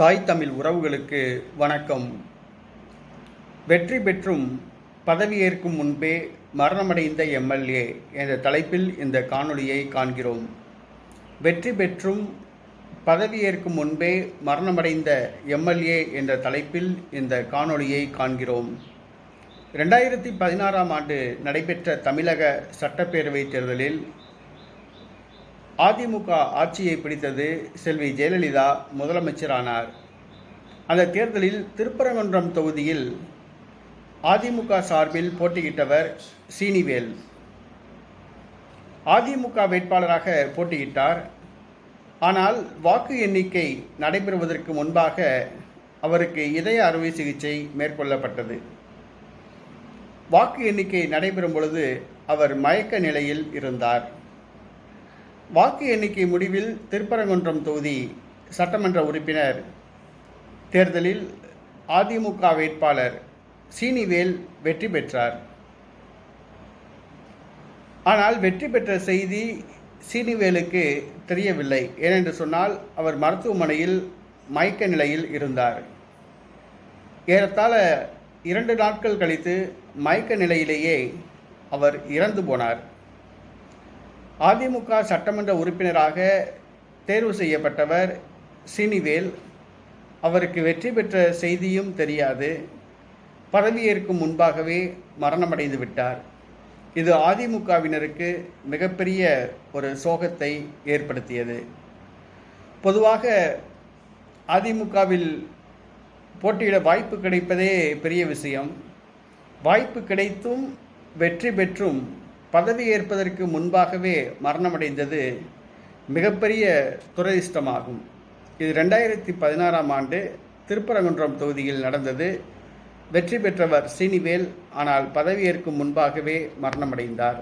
தாய் தமிழ் உறவுகளுக்கு வணக்கம். வெற்றி பெற்றும் பதவியேற்கும் முன்பே மரணமடைந்த எம்எல்ஏ என்ற தலைப்பில் இந்த காணொளியை காண்கிறோம். வெற்றி பெற்றும் பதவியேற்கும் முன்பே மரணமடைந்த எம்எல்ஏ என்ற தலைப்பில் இந்த காணொளியை காண்கிறோம். ரெண்டாயிரத்தி பதினாறாம் ஆண்டு நடைபெற்ற தமிழக சட்டப்பேரவைத் தேர்தலில் அதிமுக ஆட்சியை பிடித்தது செல்வி ஜெயலலிதா முதலமைச்சரானார். அந்த தேர்தலில் திருப்பரங்குன்றம் தொகுதியில் அதிமுக சார்பில் போட்டியிட்டவர் சீனிவேல். அதிமுக வேட்பாளராக போட்டியிட்டார். ஆனால் வாக்கு எண்ணிக்கை நடைபெறுவதற்கு முன்பாக அவருக்கு இதய அறுவை சிகிச்சை மேற்கொள்ளப்பட்டது. வாக்கு எண்ணிக்கை நடைபெறும் பொழுது அவர் மயக்க நிலையில் இருந்தார். வாக்கு எண்ணிக்கை முடிவில் திருப்பரங்குன்றம் தொகுதி சட்டமன்ற உறுப்பினர் தேர்தலில் அதிமுக வேட்பாளர் சீனிவேல் வெற்றி பெற்றார். ஆனால் வெற்றி பெற்ற செய்தி சீனிவேலுக்கு தெரியவில்லை. ஏனென்று சொன்னால் அவர் மருத்துவமனையில் மயக்க நிலையில் இருந்தார். ஏறத்தாழ இரண்டு நாட்கள் கழித்து மயக்க நிலையிலேயே அவர் இறந்து போனார். அதிமுக சட்டமன்ற உறுப்பினராக தேர்வு செய்யப்பட்டவர் சீனிவேல். அவருக்கு வெற்றி பெற்ற செய்தியும் தெரியாது. பதவியேற்கும் முன்பாகவே மரணமடைந்து விட்டார். இது அதிமுகவினருக்கு மிகப்பெரிய ஒரு சோகத்தை ஏற்படுத்தியது. பொதுவாக அதிமுகவில் போட்டியிட வாய்ப்பு கிடைப்பதே பெரிய விஷயம். வாய்ப்பு கிடைத்தும் வெற்றி பெற்றும் பதவி ஏற்பதற்கு முன்பாகவே மரணமடைந்தது மிகப்பெரிய துரதிர்ஷ்டமாகும். இது ரெண்டாயிரத்தி பதினாறாம் ஆண்டு திருப்பரங்குன்றம் தொகுதியில் நடந்தது. வெற்றி பெற்றவர் சீனிவேல் ஆனால் பதவியேற்கும் முன்பாகவே மரணமடைந்தார்.